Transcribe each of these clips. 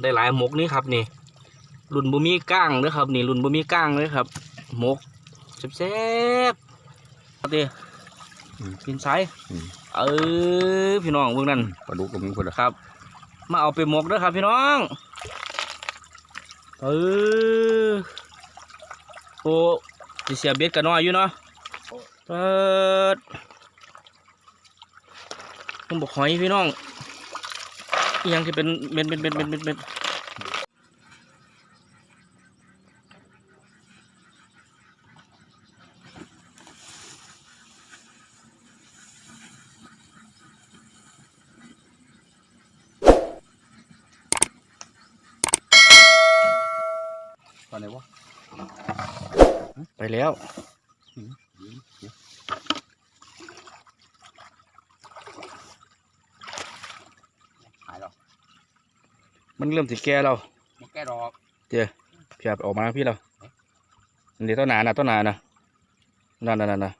ได้หลายหมกนี่ครับนี่รุ่นบุมีก้างเด้อครับ นี่รุ่นบุมีก้างเลยครับหมกแซ่บๆเอาดิอืมกินไซอืมเออพี่น้องเบิ่งนั่นปลาดุกกับมึงคนละครับ มาเอาไปหมกเด้อครับ พี่น้องเออโอ้สิเสียเบ็ดกันน้อยอยู่เนาะเปิดผมบอกหอยพี่น้อง อิหยังที่เป็นเม็ดเม็ดเม็ดเม็ดเม็ดเม็ดตอนไหนวะไปแล้ว หายแล้ว มันเริ่มติดแก่แล้วมันแก้ดอกเดี๋ยวพี่อาบออกมาพี่เราเดี๋ยวต้นหนานะต้นหนานะนั่นนั่นนั่นนะ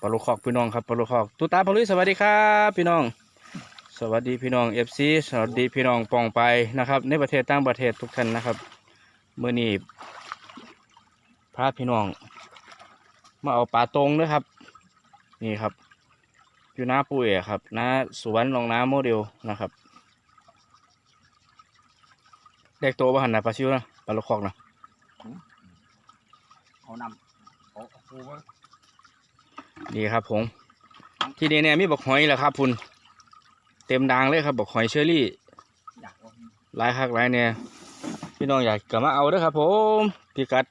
ปลาลูกคอกพี่น้องครับปลาลูกคอกตุตาพลุยสวัสดีครับพี่น้อง สวัสดีพี่น้องเอฟซีสวัสดีพี่น้องปองไปนะครับ ในประเทศต่างประเทศทุกท่านนะครับเมื่อนี้พาพี่น้อง มาเอาปลาตรงด้วยครับ นี่ครับ อยู่หน้าปุ๋ยอะครับหน้าสวนรองน้ำโมเดลนะครับ เด็กโตบ้านนะปลาชิวนะปลาลูกคอกนะเอานำเอาเอาปูไว้นี่ครับผม ที่นี่เนี่ยมีบักหอยแหละครับคุณเต็มดางเลยครับบักหอยเชอรี่อยากว่าหลายคักหลายเนี่ยพี่น้องอยากกลับมาเอาเด้อครับ ผมพิกัด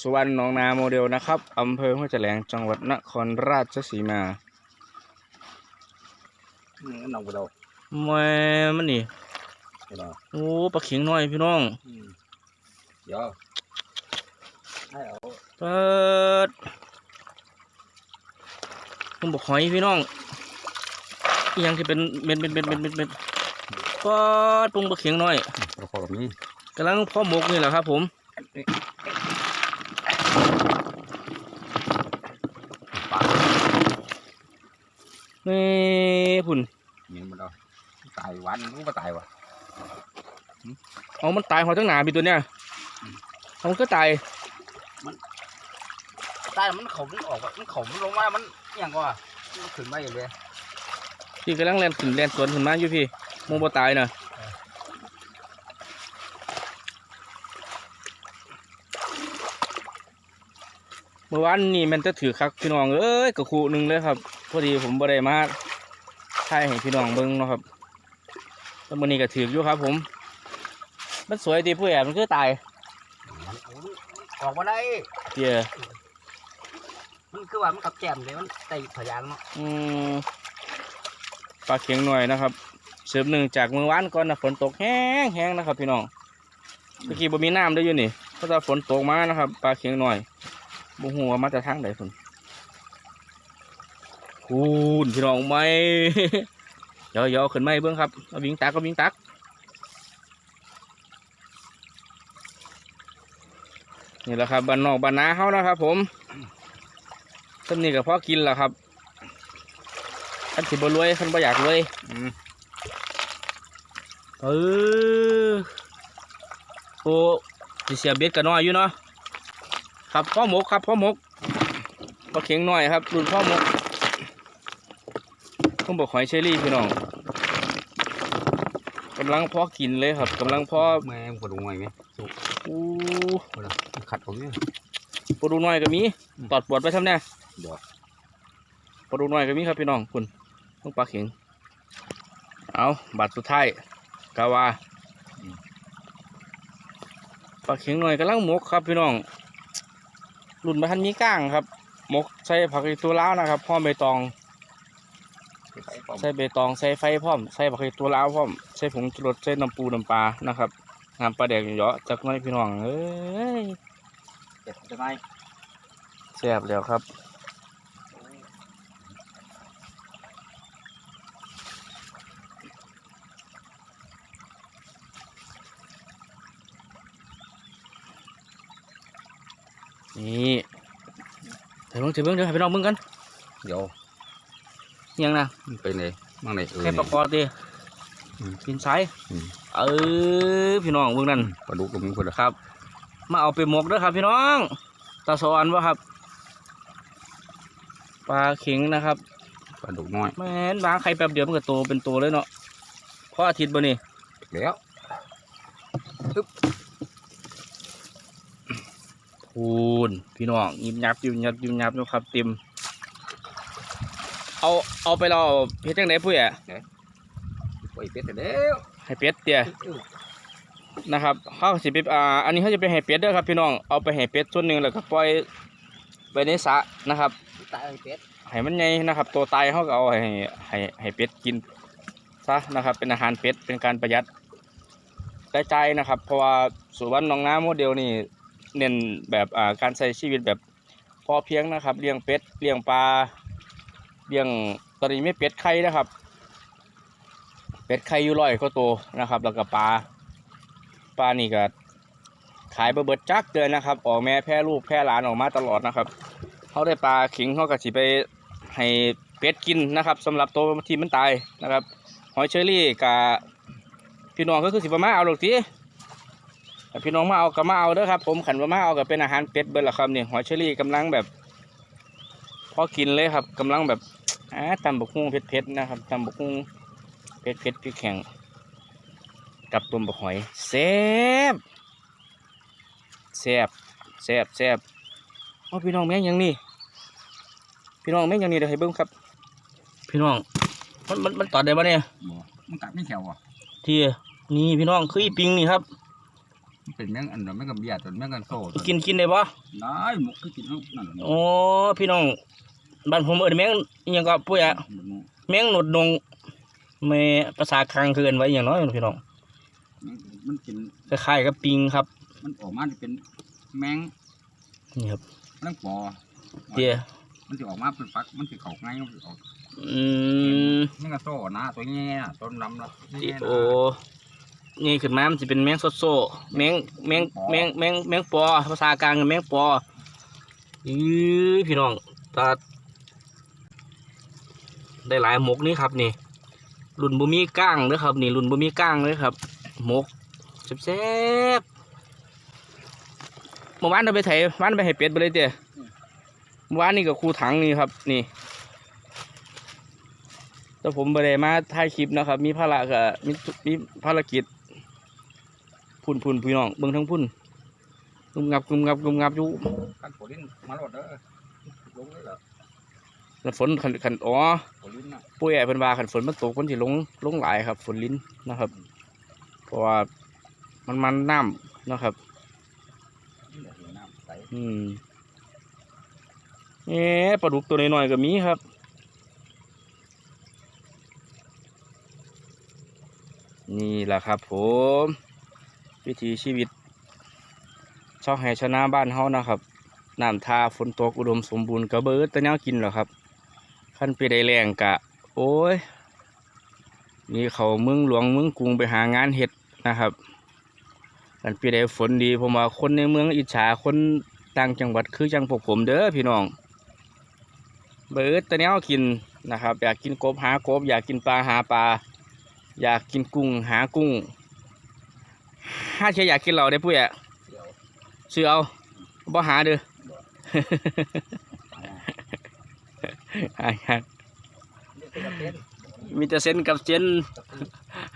สุวรรณหนองนาโมเดลนะครับอำเภอห้วยแถลงจังหวัดนครราชสีมาอืมน้องกูเราแม่มันนี่ กูเราโอ้ปลาเข็งน้อยพี่น้องอืมเดี๋ยวให้เอาเปิดผมบอกหอยพี่น้องอหยังที่เป็นเม็ดเม็ดเม็ดเม็ดเม็ดเม็ดปอดปรุงปลาเข็งน้อยปลาคอแบบนี้กำลังเพ่อหมกนี่แหละครับ ผมปลานี่พุ่นเงี้ยมันเราตายวันรู้ว่าตายวะ เอามันตายหอยทั้งหนาพี่ตัวเนี้ยเอามันก็ตายตายมันเขามันออกมันเขามันลงมามันอหย่างก็มันขึ้นมาอย่างเลยพี่กำลังแลนขึ้นแลนสวนขึ้นมาอยู่พี่มองบ่ตายนะเมื่อวานนี่มันจะถือคักพี่น้องเอ้ยกระคูหนึ่งเลยครับ พอดีผมบ่ได้มาถ่ายให้พี่น้องเบิ่งเนาะครับ แล้วมื้อนี้ก็ถืออยู่ครับ ผม มันสวยดีผู้แอบมันคือตายมันออกมาได้เดี๋ยวมันคือว่ามันกับแจมเลยมันไต่พยางเนาะอืมปลาเข็งหน่อยนะครับเสิร์ฟหนึ่งจากเมื่อวานก่อนนะฝนตกแห้งแห้งนะครับ พี่น้องเมื่อกี้บ่มีน้ำได้อยู่นี่เพราะว่าฝนตกมานะครับปลาเข็งหน่อยบ่ฮู้ว่ามาจากทางใดฝนคูณพี่น้องไม่ เดี๋ยวเดี๋ยวขึ้นไมาให้เบิ่งครับเอาวิ่งตักก็วิ่งตักนี่แหละครับบ้านนอกบ้านนาเฮานะครับ ผมต้นนี้ก็พอกินแล้วครับคันสิบรวยคันบ่อยากรวยอืมเออโอ้สิเสียเบ็ดกันน้อยอยู่เนาะครับพ่อหมกครับพ่อหมกปลาเข็งน้อยครับรุ่นพ่อหมก ผมบอกหอยเชอรี่พี่น้องกำลังพอกินเลยครับกำลังพอแม่งปวดหัวไหมอู้คนละขัดตรงนี้ปลาดูน้อยก็มีอืมตอดปวดไปทำเนี่ยเดี๋ยวปลาดูน้อยก็มีครับพี่น้องคุณต้องปลาเข็งเอาบัตรสุดท้ายกาวาปลาเข็งหน่อยกำลังหมกครับพี่น้องรุ่นมาทันมีก้างครับหมกใส่ผักอีตัวล้าวนะครับพร้อมใบตอง ไปปอมใส่ใบตองใส่ไฟพร้อมใส่ผักอีตัวล้าวพร้อมใส่ผงชูรสใส่น้ำปูน้ำปลานะครับน้ำปลาแดกเยอะจักหน้อยพี่น้องเอ้ยเจ็บจะไงแซ่บแล้วครับนี่เดี๋ยวเบิ่งเดี๋ยวเบิ่งเดี๋ยวให้พี่น้องเบิ่งกันเดี๋ยว ยังนะมันเป็นไงมั่งไหนเออแค่ประกอบดิอืมกินซ้ายอืมเออพี่น้องเบิ่งนั่นปลาดุกตรงนี้คนละครับ มาเอาไปหมกเด้อครับ พี่น้องตาสอนวะครับปลาเข็งนะครับปลาดุกน้อยแม่นบางไข่แป๊บเดียวมันก็โตเป็นตัวเลยเนาะเพราะอาทิตย์บ่นี่แล้วพูนพี่น้องยิบยับยิบยับยิบยับนะครับเต็ม เอาเอาไปเราเฮ็ดจังไดปุ้ยอะปล่อยเป็ดแล้วให้เป็ดเตี้ยนะครับเขาสิไปอ่าอันนี้เขาจะไปให้เป็ดเด้อครับพี่น้องเอาไปให้เป็ดส่วนหนึ่งแล้วก็ปล่อยไปในสระนะครับตายเป็ดให้มันใหญ่นะครับ ตัวตายเขาก็เอาให้ให้ให้เป็ดกินซะนะครับ เป็นอาหารเป็ดเป็นการประหยัดรายจ่ายนะครับ เพราะว่าสุวรรณหนองน้ำโมเดลนี่เน้นแบบอ่าการใช้ชีวิตแบบพอเพียงนะครับเลี้ยงเป็ดเลี้ยงปลา เลี้ยงตอนนี้ไม่เป็ดไข่นะครับ เป็ดไข่อยู่ร้อยก็โตนะครับ แล้วก็ปลาปลานี่ก็ขายบะเบิดจักเดือนนะครับ ออกแม่แพร่ลูกแพร่หลานออกมาตลอดนะครับเขาได้ปลาขิงเขาก็สิไปให้เป็ดกินนะครับสำหรับตัวที่มันตายนะครับ หอยเชอรี่กับพี่น้องก็คือสิบมาเอาหรอกทีพี่น้องมาเอาก็มาเอาเด้อครับ ผมขันว่ามาเอาก็เป็นอาหารเป็ดเบิดละครับนี่หอยเชอรี่กำลังแบบพอกินเลยครับกำลังแบบ อ่าตำบกฮุ่งเผ็ดๆนะครับตำบกฮุ่งเผ็ดเผ็ดๆพริกแข็ง กับต้มบกหอยแซ่บแซ่บแซ่บแซ่บอ๋อพี่น้องแม่งหยังนี่พี่น้องแม่งหยังนี่เดี๋ยวให้เบิ่งครับ พี่น้องมันมันมันตอดได้ปะเนี่ยบ่มันกัดไม่แข็งว่ะที่นี่พี่น้องคืออีปิงนี่ครับมันเป็นแมงอันเดียวแมงกับเบียร์ตัวแมงกันโซ่ตัวกินกินได้ปะได้หมกคือกินเอานั่นน่ะโอ้พี่น้อง บ้านผมเอิ้นแมงอิหยังก็ปุ้ยอะแมงหนวดดงแม่ภาษาคางคือเอิ้นไว้อหย่างน้อยพี่น้องมันกินคล้ายๆกับปิงครับ มันออกมาจะเป็นแมงนี่ครับแมงปอเตี้ยมันจะออกมาเป็นฟักมันจะเข่าง่ายมันจะออกอืมแมงกะโซ่นะตัวแง่น่ะต้นลำละอิโอ้นี่ขึ้นมามันจะเป็นแมงสดโซแมงแมงแมงแมงแมงปอภาษากลางคือแมงปออือพี่น้องตา ได้หลายมกนี่ครับนี่รุ่นบุมีก้างเด้อครับ นี่รุ่นบุมีก้างเลยครับมกแซ่บเมื่อวานเราไปไถวานไปให้เป็ดไปเลยเตี้ยเมื่อวานนี่กับครูถังนี่ครับ นี่แต่ผมไปได้มาถ่ายคลิปนะครับ มีภาระกับมีมีภารกิจพุ่นพุ่นพี่น้องเบิ่งทั้งพุ่นกุมงับกุมงับกุมงับอยู่กันโผลินมาหลดเด้อลงเลยเหรอ แล้วฝนขันขันอ๋อโผลินน่ะปุ้ยแอบเป็นว่าขันฝนมันตกคนที่ลงลงหลายครับ ฝนลิ้นนะครับ เพราะว่ามันมันน้ำนะครับนี่แหละน้ำใสอืมเอ๊ะปลาดุกตัวน้อยๆก็มีครับนี่แหละครับผม วิถีชีวิตชาวไห่ชนะบ้านเฮานะครับน้ำทาฝนตกอุดมสมบูรณ์กระเบิดแตะแนวกินเหรอครับ ขั้นไปได้แรงกะ โอ้ยนี่เขาเมืองหลวงเมืองกรุงไปหางานเห็ดนะครับกันปีได้ฝนดีผมว่าคนในเมืองอิจฉาคนต่างจังหวัดคือจังพวกผมเด้อพี่น้อง เบิดแตะแนวกินนะครับ อยากกินกบหากบ อยากกินปลาหาปลา อยากกินกุ้งหากุ้งถ้าเชียอยากกินเราได้ปุ้ยอะเดี๋ยวซื้อเอาบ่หาเด้อ หายากนี่เป็นกระเป็นมีแต่เส้นกับเส้น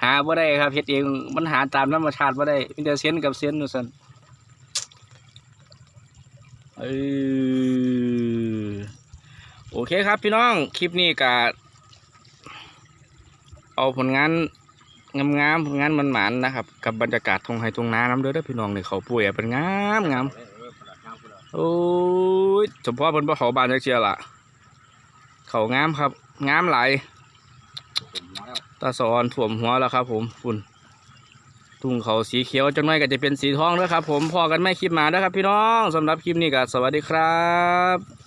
หาบ่ได้ครับเฮ็ดเองมันหาตามธรรมชาติบ่ได้มีแต่เส้นกับเส้นนู่นซั่นเออโอเคครับพี่น้องคลิปนี้ก็เอาผลงานงามๆผลงานมันหมานๆนะครับ กับบรรยากาศทงไห้ทงนาน้ำเด้อเด้อพี่น้องนี่เขาป่วยอะเป็นงามงามเออเออประหลาดงามประหลาดโอ้ยเฉพาะบนบ่เขาบานจักเชียล่ะ เขางามครับ งามไหลายผมมาแล้วตาสอนถ่วมหัวแล้วครับ ผมฝุ่นทุ่งเขาสีเขียวจังหน่อยก็จะเป็นสีทองแล้วครับ ผมพอกันไม่คลิปหมาแล้วครับ พี่น้องสำหรับคลิปนี้ก็สวัสดีครับ